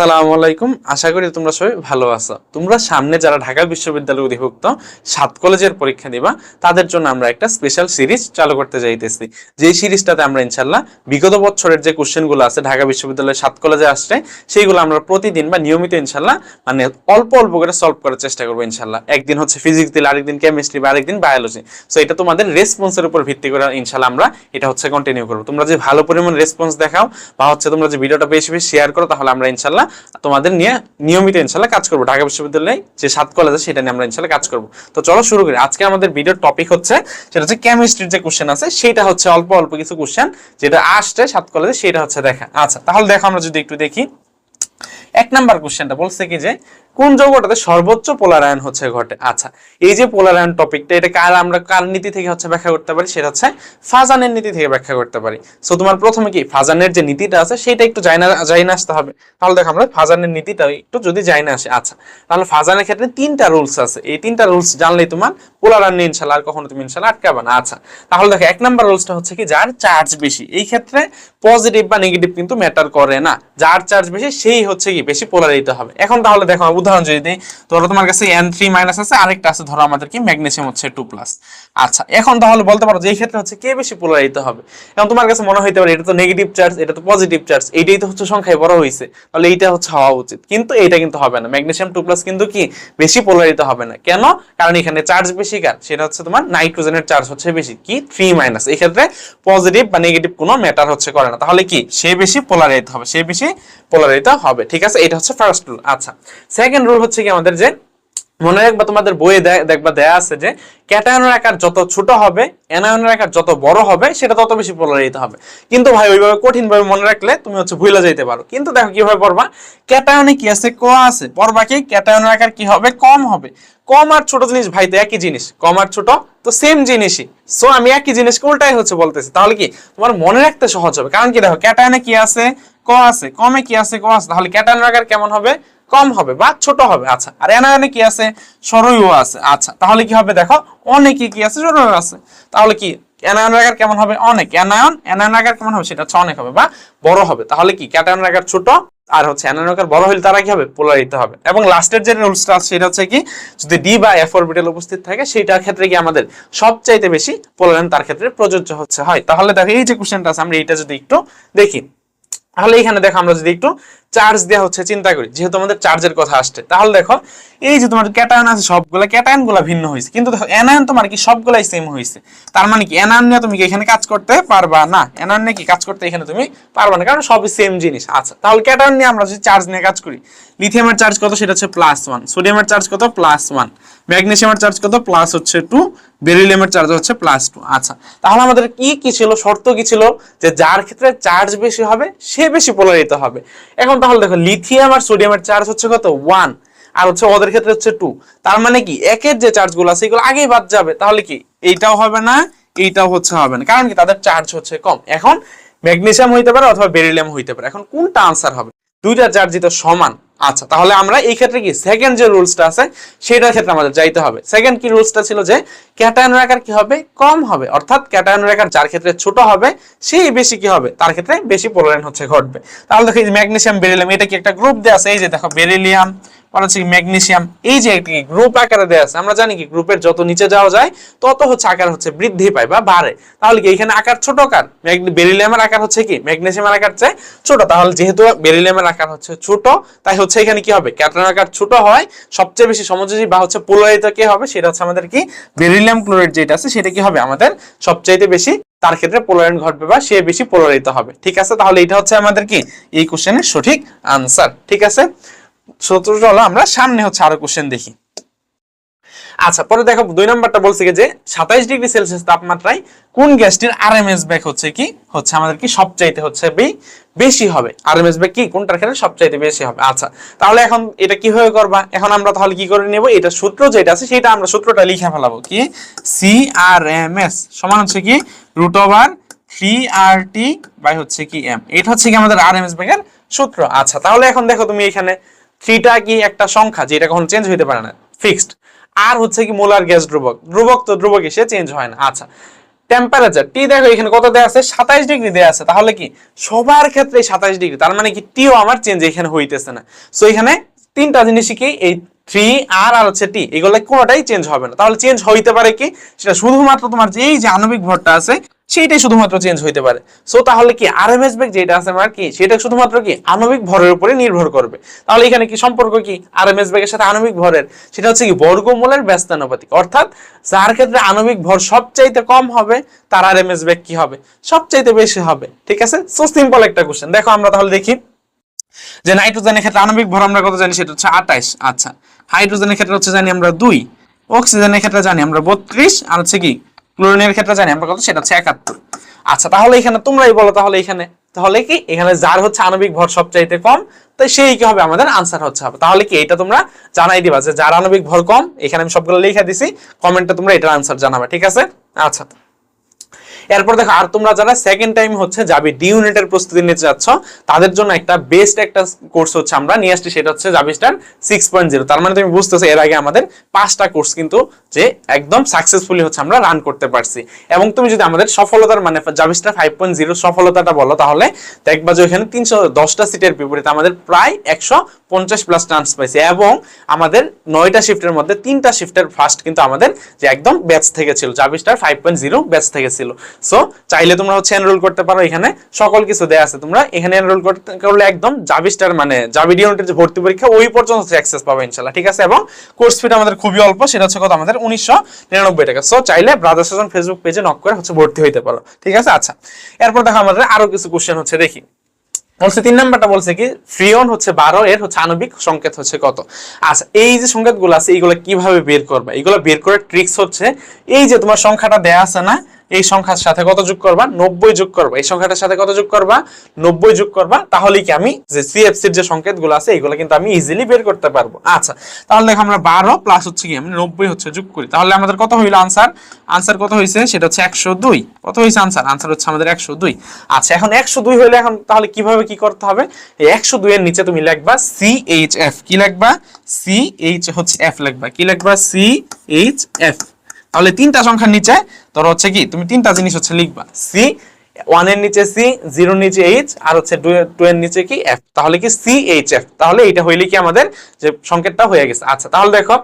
আসসালামু আলাইকুম। আশা করি তোমরা সবাই ভালো আছো। তোমরা সামনে যারা ঢাকা বিশ্ববিদ্যালয় অধিভুক্ত, সাত কলেজের পরীক্ষা দিবা, তাদের জন্য আমরা একটা স্পেশাল সিরিজ চালু করতে যাইতেছি। যে সিরিজটাতে আমরা ইনশাল্লাহ বিগত বছরের যে কোশ্চেনগুলো আছে, ঢাকা বিশ্ববিদ্যালয়ের সাত কলেজে আসছে, সেইগুলো আমরা প্রতিদিন বা নিয়মিত ইনশাল্লাহ মানে অল্প অল্প করে সলভ করার চেষ্টা করব ইনশাল্লাহ একদিন হচ্ছে ফিজিক্স দিলে আরেকদিন কেমিস্ট্রি বা আরেকদিন বায়োলজি সো এটা তোমাদের রেসপন্সের উপর ভিত্তি করে ইনশাল্লাহ আমরা এটা হচ্ছে কন্টিনিউ করব। তোমরা যে ভালো পরিমাণ রেসপন্স দেখাও বা হচ্ছে তোমরা যে ভিডিওটা বেশি বেশি শেয়ার করো, তাহলে আমরা ইনশাল্লাহ তোমাদের নিয়ে নিয়মিত ইনশাল্লাহ কাজ করব। ঢাকা বিশ্ববিদ্যালয়ে যে সাত কলেজ আছে সেটা নিয়ে আমরা ইনশাল্লাহ কাজ করব। তো চলো শুরু করি। আজকে আমাদের ভিডিওর টপিক হচ্ছে, সেটা হচ্ছে কেমিস্ট্রির যে কোশ্চেন আছে, সেটা হচ্ছে অল্প অল্প কিছু কোশ্চেন যেটা আসছে সাত কলেজে সেটা হচ্ছে দেখা। আচ্ছা তাহলে দেখো আমরা যদি একটু দেখি। এক নাম্বার কোশ্চেনটা বলছে কি যে কোন যৌগটাতে সর্বোচ্চ পোলারায়ন হচ্ছে ঘটে? আচ্ছা এই যে পোলারায়ন টপিকটা, এটা কার আমরা কার নীতি থেকে হচ্ছে ব্যাখ্যা করতে পারি? সেটা হচ্ছে ফাজানের নীতি থেকে ব্যাখ্যা করতে পারি। সো তোমার প্রথমে কি ফাজানের যে নীতিটা আছে সেটা একটু যাই না আসতে হবে। তাহলে দেখো আমরা ফাজানের নীতিটা একটু যদি যাই আসে। আচ্ছা তাহলে ফাজানের ক্ষেত্রে তিনটা রুলস আছে। এই তিনটা রুলস জানলেই তোমার পোলারায়ন ইনশাল্লাহ আর কখনো তুমি ইনশাল্লাহ আটকাবে না। আচ্ছা তাহলে দেখো এক নাম্বার রুলসটা হচ্ছে কি, যার চার্জ বেশি। এই ক্ষেত্রে পজিটিভ বা নেগেটিভ কিন্তু ম্যাটার করে না। যার চার্জ বেশি, সেই হচ্ছে কি বেশি পোলারিত হবে। এখন তাহলে দেখো, উদাহরণ যদি দিই ধরো তোমার কাছে এন থ্রি মাইনাস আছে, আরেকটা আছে, ধরো আমাদের কি ম্যাগনেসিয়াম হচ্ছে টু প্লাস আচ্ছা এখন তাহলে বলতে পারো যে এই ক্ষেত্রে হচ্ছে কে বেশি পোলারিত হবে? এখন তোমার কাছে মনে হইতে পারে এটা তো নেগেটিভ চার্জ এটা তো পজিটিভ চার্জ এইটাই তো হচ্ছে সংখ্যায় বড় হয়েছে তাহলে এইটা হচ্ছে হওয়া উচিত। কিন্তু এইটা কিন্তু হবে না। ম্যাগনেসিয়াম টু প্লাস কিন্তু কি? বেশি পোলারিত হবে না। কেন? কারণ এখানে চার্জ বেশি কার? সেটা হচ্ছে তোমার নাইট্রোজেনের চার্জ হচ্ছে বেশি। কি? থ্রি মাইনাস এই ক্ষেত্রে পজিটিভ বা নেগেটিভ কোনো ম্যাটার হচ্ছে করে না। তাহলে কি? সে বেশি পোলারিত হবে, সে বেশি পোলারিত হবে। ঠিক আছে? এটা হচ্ছে ফার্স্ট রুল আচ্ছা। সেকেন্ড রুল হচ্ছে কি আমাদের যে মনে রাখবা তোমাদের বইয়ে দেখবা দেয়া আছে যে ক্যাটায়নের আকার যত ছোট হবে, অ্যানায়নের আকার যত বড় হবে, সেটা তত বেশি পোলারিত হবে। কিন্তু ভাই, ওইভাবে কঠিন ভাবে মনে রাখলে তুমি হচ্ছে ভুলে যাইতে পারো। কিন্তু দেখো কীভাবে পড়বা? ক্যাটায়নে কি আছে? ক আছে। পড়বা কি? ক্যাটায়নের আকার কি হবে? কম হবে। কম আর ছোট জিনিস ভাই, তো একই জিনিস। কম আর ছোট, তো সেম জিনিসই। সো আমি একই জিনিস উল্টাই হচ্ছে বলতেছি। তাহলে কি? তোমার মনে রাখতে সহজ হবে। কারণ কি দেখো, ক্যাটায়নে কি আছে? ক আছে। কমে কি আছে? ক আছে। তাহলে ক্যাটায়নের আকার কেমন হবে? কম হবে বা ছোট হবে। আচ্ছা আর অ্যানায়নে কি আছে? সরইও আছে। আচ্ছা তাহলে কি হবে দেখো? অনেকে কি আছে? সরইও আছে। তাহলে কি অ্যানায়ন আকার কেমন হবে? অনেক। অ্যানায়ন অ্যানায়ন আকার কেমন হবে? সেটা হচ্ছে অনেক হবে বা বড় হবে। তাহলে কি ক্যাটায়ন আকার ছোট, আর হচ্ছে অ্যানায়ন আকার বড় হলে তারা কি হবে? পোলারিত হবে। এবং লাস্টের যে রুলসটা আছে, সেটা হচ্ছে কি, যদি ডি বা এফ অরবিটাল উপস্থিত থাকে, সেইটার ক্ষেত্রে কি আমাদের সবচাইতে বেশি পোলারায়ন তার ক্ষেত্রে প্রযোজ্য হচ্ছে। হয়, তাহলে দেখো এই যে কোশ্চেনটা আছে, আমরা এইটা যদি একটু দেখি। তাহলে এখানে দেখো, আমরা যদি একটু চার্জ দেওয়া হচ্ছে, চিন্তা করি, যেহেতু আমাদের চার্জের কথা আসছে। তাহলে দেখো, এই যে তোমার ক্যাটায়ন আছে, সবগুলো ক্যাটায়নগুলা ভিন্ন হয়েছে। কিন্তু দেখো অ্যানায়ন তোমার কি সবগুলাই সেম হয়েছে। তার মানে কি অ্যানায়ন নিয়ে তুমি এখানে কাজ করতে পারবা? না অ্যানায়ন নিয়ে কি কাজ করতে এখানে তুমি পারবা না, কারণ সবই সেম জিনিস। আচ্ছা তাহলে ক্যাটায়ন নিয়ে আমরা যদি চার্জ নিয়ে কাজ করি লিথিয়ামের চার্জ কত, সেটা হচ্ছে প্লাস ওয়ান সোডিয়ামের চার্জ কত প্লাস ওয়ান ম্যাগনেসিয়ামের চার্জ কত প্লাস হচ্ছে টু বেরিলিয়ামের চার্জ হচ্ছে প্লাস টু আচ্ছা তাহলে আমাদের কি কি ছিল, শর্ত কি ছিল? যে যার ক্ষেত্রে চার্জ বেশি হবে, সে বেশি পোলারিত হবে। এখন তাহলে দেখো লিথিয়াম আর সোডিয়ামের চার্জ হচ্ছে কত? ওয়ান আর হচ্ছে ওদের ক্ষেত্রে হচ্ছে টু তার মানে কি? একের যে চার্জগুলো আছে, এগুলো আগেই বাদ যাবে। তাহলে কি? এইটাও হবে না, এইটাও হচ্ছে হবে না। কারণ কি? তাদের চার্জ হচ্ছে কম। এখন ম্যাগনেসিয়াম হইতে পারে অথবা বেরিলিয়াম হইতে পারে। এখন কোনটা আনসার হবে? দুইটা চার্জই তো সমান। আচ্ছা তাহলে আমরা এই ক্ষেত্রে কি সেকেন্ড যে রুলসটা আছে সেটার ক্ষেত্রে আমাদের যাইতে হবে। সেকেন্ড কি রুলসটা ছিল যে ক্যাটায়ন আকার কি হবে? কম হবে। অর্থাৎ ক্যাটায়ন আকার যার ক্ষেত্রে ছোট হবে, সেই বেশি কি হবে? তার ক্ষেত্রে বেশি পোলারেন হচ্ছে, ঘটবে। তাহলে দেখো ম্যাগনেসিয়াম বেরিলিয়াম এটা কি একটা গ্রুপ দেওয়া আছে? এই যে দেখো বেরিলিয়াম হচ্ছে ম্যাগনেসিয়াম, এই যে একটি গ্রুপ আকারে দেওয়া আছে, আমরা জানি কি গ্রুপের যত নিচে যাওয়া যায়, তত হচ্ছে আকার হচ্ছে বৃদ্ধি পায় বা বাড়ে। তাহলে কি এখানে আকার ছোট আকার? বেরিলিয়ামের আকার হচ্ছে কি? ম্যাগনেসিয়ামের আকার চেয়ে ছোট। তাহলে যেহেতু বেরিলিয়ামের আকার হচ্ছে ছোট, তাই হচ্ছে এখানে কি হবে? ক্যাটায়ন আকার ছোট হয়, সবচেয়ে বেশি সমযোজী বা হচ্ছে পোলারিত কে হবে? সেটা হচ্ছে আমাদের কি বেরিলিয়াম ক্লোরাইড যেটা আছে, সেটা কি হবে? আমাদের সবচাইতে বেশি, তার ক্ষেত্রে পোলারায়ন ঘটবে বা সে বেশি পোলারিত হবে। ঠিক আছে? তাহলে এটা হচ্ছে আমাদের কি? এই কোশ্চেনের সঠিক আনসার ঠিক আছে? সত্তর চলো আমরা সামনে হচ্ছে আরও কোশ্চেন দেখি। আচ্ছা পরে দেখো দুই নম্বরটা বলছে যে, সাতাইশ ডিগ্রি সেলসিয়াস তাপমাত্রায় কোন গ্যাসটির আরএমএস ব্যাক হচ্ছে কি? হচ্ছে আমাদের কি সবচাইতে হচ্ছে বেশি হবে। আরএমএস ব্যাক কি? কোনটার ক্ষেত্রে সবচাইতে বেশি হবে? আচ্ছা তাহলে এখন এটা কীভাবে করবা? এখন আমরা তাহলে কি করে নেব? এটা সূত্র যেটা আছে, সেটা আমরা সূত্রটা লিখে ফেলাবো। কি? সি আর এম এস সমান হচ্ছে কি root over three R T by হচ্ছে কি এম এটা হচ্ছে কি আমাদের আর এম এস ব্যাগের সূত্র। আচ্ছা তাহলে এখন দেখো তুমি এখানে থ্রিটা কি একটা সংখ্যা, যেটা কখনো চেঞ্জ হইতে পারে না ফিক্সড আর হচ্ছে কি মোলার গ্যাস ধ্রুবক। ধ্রুবক তো ধ্রুবক সে চেঞ্জ হয় না। আচ্ছা টেম্পারেচার টি দেখো এখানে কত দেওয়া আছে? সাতাইশ ডিগ্রি দেওয়া আছে। তাহলে কি? সবার ক্ষেত্রে সাতাইশ ডিগ্রি তার মানে কি টিও আমার চেঞ্জ এখানে হইতেছে না। সো এখানে তিনটা জিনিসই কি? এই থ্রি আর আর হচ্ছে টি এগুলো কোনোটাই চেঞ্জ হবে না। তাহলে চেঞ্জ হইতে পারে কি? সেটা শুধুমাত্র তোমার যে এই যে আণবিক ভরটা আছে সেইটাই শুধুমাত্র চেঞ্জ হইতে পারে। সো তাহলে কি আর এম এস বেগ যেটা আছে আমার কি? সেটা শুধুমাত্র কি আণবিক ভরের উপরে নির্ভর করবে। তাহলে এখানে কি সম্পর্ক কি? আর এম এস বেগের সাথে আণবিক ভরের। সেটা হচ্ছে কি বর্গমূলের ব্যস্তানুপাতিক। অর্থাৎ যার ক্ষেত্রে আণবিক ভর সবচাইতে কম হবে, তার আর এম এস বেগ কি হবে? সবচাইতে বেশি হবে। ঠিক আছে? সো সিম্পল একটা কোশ্চেন দেখো, আমরা তাহলে দেখি যে নাইট্রোজেনের ক্ষেত্রে আণবিক ভর আমরা কত জানি? সেটা হচ্ছে আঠাইশ। আচ্ছা হাইড্রোজেনের ক্ষেত্রে হচ্ছে জানি আমরা দুই। অক্সিজেনের ক্ষেত্রে জানি আমরা বত্রিশ। আর হচ্ছে কি ক্লোরিনের ক্ষেত্রে জানি আমরা কত, সেটা হচ্ছে একাত্তর। আচ্ছা তাহলে এখানে তোমরাই বলো, তাহলে এখানে, তাহলে কি? এখানে যার হচ্ছে আণবিক ভর সবচাইতে কম তাই সেই কি হবে? আমাদের আনসার হচ্ছে হবে। তাহলে কি এটা তোমরা জানাই দিবা যে যার আণবিক ভর কম, এখানে আমি সবগুলো লিখে দিছি কমেন্টে তোমরা এটার আনসার জানাবে, ঠিক আছে? আচ্ছা। এরপর দেখো, আর তোমরা যারা সেকেন্ড টাইম হচ্ছে, যাবি ডি ইউনিটের প্রস্তুতি নিতে যাচ্ছ তাদের জন্য একটা বেস্ট একটা কোর্স হচ্ছে আমরা নিয়ে আসছি, সেটা হচ্ছে জাবি স্টার সিক্স পয়েন্ট জিরো তার মানে তুমি বুঝতেছো, এর আগে আমাদের পাঁচটা কোর্স কিন্তু যে একদম সাকসেসফুলি হচ্ছে আমরা রান করতে পারছি। এবং তুমি যদি আমাদের সফলতার মানে জাবি স্টার ফাইভ পয়েন্ট জিরো সফলতাটা বলো, তাহলে দেখবা যে ওখানে তিনশো দশটা সিটের বিপরীতে আমাদের প্রায় একশো পঞ্চাশ প্লাস চান্স পাইছি। এবং আমাদের নয়টা শিফটের মধ্যে তিনটা শিফটের ফার্স্ট কিন্তু আমাদের যে একদম ব্যাচ থেকে ছিল জাবি star five point zero batch থেকে ছিল। সো চাইলে তোমরা হচ্ছে এনরোল করতে পারো এখানে। সকল কিছু দেয়া আছে তোমরা। এখানে এনরোল করতে করলে একদম জাবি স্টার মানে জাবি ডিউনিটের যে ভর্তি পরীক্ষা, ওই পর্যন্ত অ্যাক্সেস পাবে ইনশাল্লাহ ঠিক আছে? এবং কোর্স ফিটা আমাদের খুবই অল্প, সেটা হচ্ছে কত? আমাদের উনিশশো নিরানব্বই টাকা। সো চাইলে ব্রাদার সেশন ফেসবুক পেজে নক করে হচ্ছে ভর্তি হইতে পারো, ঠিক আছে? আচ্ছা এরপর দেখো আমাদের আরও কিছু কোশ্চেন হচ্ছে, দেখি। বলছে, তিন নাম্বারটা বলছে কি? ফ্রিয়ন হচ্ছে বারো, এর হচ্ছে আণবিক সংকেত হচ্ছে কত? আচ্ছা এই যে সংকেতগুলো আছে, এইগুলো কীভাবে বের করবে? এইগুলো বের করার ট্রিক্স হচ্ছে, এই যে তোমার সংখ্যাটা দেয়া আছে না এই সংখ্যার সাথে কত যোগ করবা? নব্বই যোগ করবা। এই সংখ্যাটার সাথে কত যোগ করবা? নব্বই যোগ করবা। তাহলে কি আমি যে সিএফসির যে সংকেতগুলো আছে এইগুলো কিন্তু আমি ইজিলি বের করতে পারব। আচ্ছা তাহলে দেখো আমরা বারো প্লাস হচ্ছে কি? আমি নব্বই হচ্ছে যোগ করি। তাহলে আমাদের কত হইল আনসার আনসার কত হয়েছে সেটা হচ্ছে একশো দুই। কত হয়েছে আনসার আনসার হচ্ছে আমাদের একশো দুই। আচ্ছা এখন একশো দুই হইলে এখন তাহলে কীভাবে কি করতে হবে? এই একশো দুই এর নিচে তুমি লিখবা সি এইচ এফ কি লিখবা? সি এইচ হচ্ছে এফ লিখবা। কি লিখবা? সি এইচ এফ তাহলে তিনটা সংখ্যার নিচে তোর হচ্ছে কি? তুমি তিনটা জিনিস হচ্ছে লিখবা। সি ওয়ানের নিচে সি জিরোর নিচে এইচ আর হচ্ছে টু এর নিচে কি এফ তাহলে কি সি এইচ এফ তাহলে এইটা হইলে কি আমাদের যে সংকেতটা হয়ে গেছে। আচ্ছা তাহলে দেখো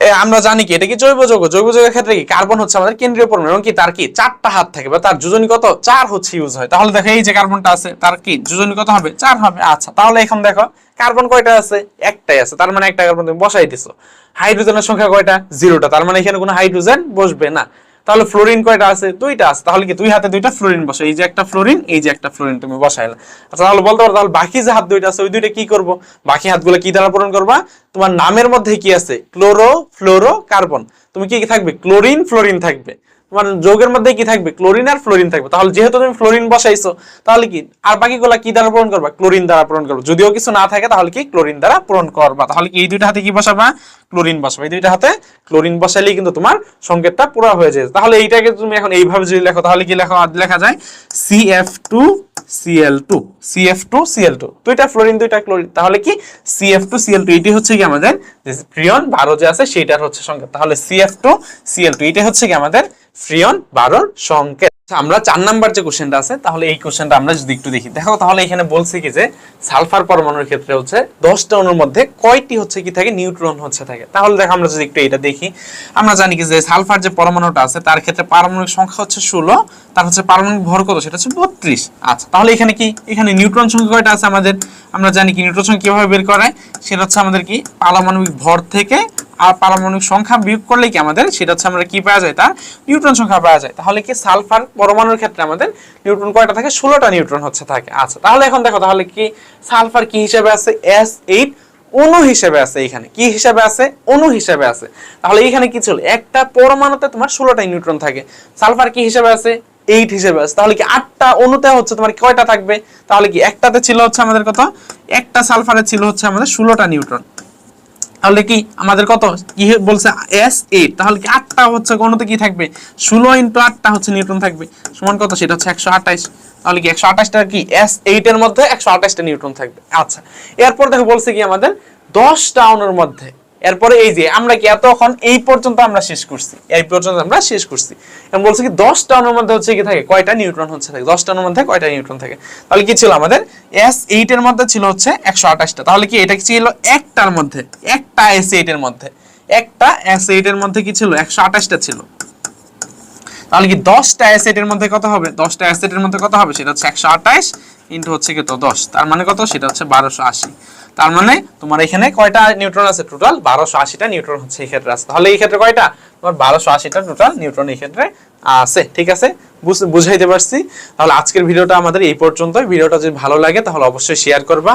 আমরা জানি কি? এটা কি জৈব যৌগ? জৈব যৌগের ক্ষেত্রে কি? কার্বন হচ্ছে আমাদের কেন্দ্রীয় পরমাণু, এবং কি তার কি? চারটা হাত থাকে, বা তার যোজনী কত? চার হচ্ছে ইউজ হয়। তাহলে দেখো, এই যে কার্বনটা আছে, তার কি? যোজনী কত হবে? চার হবে। আচ্ছা তাহলে এখন দেখো কার্বন কয়টা আছে? একটাই আছে। তার মানে একটা কার্বন তুমি বসাই দিছো। হাইড্রোজেনের সংখ্যা কয়টা? জিরোটা তার মানে এখানে কোনো হাইড্রোজেন বসবে না। তাহলে ফ্লোরিন কয়টা আছে? দুইটা আছে। তাহলে কি দুই হাতে দুইটা ফ্লোরিন বসে? এই যে একটা ফ্লোরিন এই যে একটা ফ্লোরিন তুমি বসাইলা আচ্ছা তাহলে বলতে পারো, তাহলে বাকি যে হাত দুইটা আছে, ওই দুইটা কি করব? বাকি হাতগুলো কি দ্বারা পূরণ করবা? তোমার নামের মধ্যে কি আছে? ক্লোরো ফ্লোরো কার্বন তুমি কি থাকবে? ক্লোরিন ফ্লোরিন থাকবে। তোমার যৌগের মধ্যে কি থাকবে? ক্লোরিন আর ফ্লোরিন থাকবে। তাহলে যেহেতু তুমি ফ্লোরিন বসাইছো, তাহলে কি? আর বাকিগুলা কি দ্বারা পূরণ করবা? ক্লোরিন দ্বারা পূরণ করবা। যদিও কিছু না থাকে, তাহলে কি? ক্লোরিন দ্বারা পূরণ করবা। তাহলে কি এই দুইটা হাতে কি বসাবা? ক্লোরিন বসাবা। এই দুইটা হাতে ক্লোরিন বসাইলেই কিন্তু তোমার সংকেতটা পুরো হয়ে যায়। তাহলে এইটাকে তুমি এখন এইভাবে যদি লেখো, তাহলে কি লেখা? লেখা যায় CF two CL two CF two CL two দুইটা ফ্লোরিন, দুইটা ক্লোরিন। তাহলে কি? সিএফ টু সিএল টু এটি হচ্ছে কি আমাদের যে ফ্রিয়ন বারো যে আছে সেটার হচ্ছে সংকেত। তাহলে সিএফ টু সিএল টু এটা হচ্ছে কি আমাদের ফ্রিয়ন বারোর সংকেত। আচ্ছা, আমরা চার নাম্বার যে কোশ্চেনটা আছে তাহলে এই কোশ্চেনটা আমরা যদি একটু দেখি। দেখো তাহলে এখানে বলছে কি যে সালফার পরমাণুর ক্ষেত্রে হচ্ছে দশটা অণুর মধ্যে কয়টি হচ্ছে কি থাকে নিউট্রন হচ্ছে থাকে। তাহলে দেখো আমরা যদি একটু এটা দেখি। আমরা জানি কি যে সালফার যে পরমাণুটা আছে তার ক্ষেত্রে পারমাণবিক সংখ্যা হচ্ছে ষোলো তার হচ্ছে পারমাণবিক ভর কত সেটা হচ্ছে বত্রিশ। আচ্ছা তাহলে এখানে কি এখানে নিউট্রন সংখ্যা কয়টা আছে আমাদের? আমরা জানি কি নিউট্রন সংখ্যা কীভাবে বের করায়? সেটা হচ্ছে আমাদের কি পারমাণবিক ভর থেকে আর পারমাণবিক সংখ্যা বিয়োগ করলে কি আমাদের? সেটা হচ্ছে আমরা কি পাওয়া যায় তার নিউট্রন সংখ্যা পাওয়া যায়। তাহলে কি সালফার পরমাণুর ক্ষেত্রে আমাদের নিউট্রন কয়টা থাকে? ষোলোটা নিউট্রন হচ্ছে থাকে। আচ্ছা তাহলে এখন দেখো, তাহলে কি সালফার কি হিসেবে আছে? এস এইট অণু হিসেবে আছে এখানে। কি হিসেবে আছে? অণু হিসেবে আছে। তাহলে এখানে কি ছিল একটা পরমাণুতে তোমার ষোলোটা নিউট্রন থাকে। সালফার কি হিসেবে আছে? এইট হিসেবে আছে। তাহলে কি আটটা অণুতে হচ্ছে তোমার কয়টা থাকবে? তাহলে কি একটাতে ছিল হচ্ছে আমাদের কত? একটা সালফারে ছিল হচ্ছে আমাদের ষোলোটা নিউট্রন। তাহলে কি আমাদের কত? কি বলছে এস এইট তাহলে কি আটটা হচ্ছে কোনোতে কি থাকবে? ষোলো ইন্টু আটটা হচ্ছে নিউটন থাকবে। সমান কত? সেটা হচ্ছে একশো আঠাইশ তাহলে কি একশো আঠাশটা কি? এস এইট এর মধ্যে একশো আঠাশটা নিউটন থাকবে। আচ্ছা এরপর দেখো বলছে কি আমাদের দশটা অণুর মধ্যে এরপরে এই যে, আমরা কি এতক্ষণ এই পর্যন্ত আমরা শেষ করছি? এই পর্যন্ত আমরা শেষ করছি। এখন বলছে কি দশ টনের মধ্যে হচ্ছে কি থাকে, কয়টা নিউট্রন হচ্ছে থাকে? দশ টনের মধ্যে কয়টা নিউট্রন থাকে? তাহলে কি ছিল আমাদের? এস এইট এর মধ্যে ছিল হচ্ছে একশো আঠাশটা। তাহলে কি এটা কি ছিল একটার মধ্যে? একটা এস এইট এর মধ্যে। একটা এস এইট এর মধ্যে কি ছিল? একশো আঠাশটা ছিল। তাহলে কি দশটা অ্যাসেটের মধ্যে কত হবে? দশটা অ্যাসেটের মধ্যে কত হবে? সেটা হচ্ছে একশো আঠাশ। ইন্টু হচ্ছে কত দশ। তার মানে কত? সেটা হচ্ছে বারোশো আশি। তার মানে তোমার এখানে কয়টা নিউট্রন আছে টোটাল? বারোশো আশিটা নিউট্রন হচ্ছে এই ক্ষেত্রে আছে। তাহলে এই ক্ষেত্রে কয়টা? তোমার বারোশো আশিটা টোটাল নিউট্রন এই ক্ষেত্রে আছে। ঠিক আছে? বুঝ- বুঝাইতে পারছি? তাহলে আজকের ভিডিওটা আমাদের এই পর্যন্ত ভিডিওটা যদি ভালো লাগে তাহলে অবশ্যই শেয়ার করবা।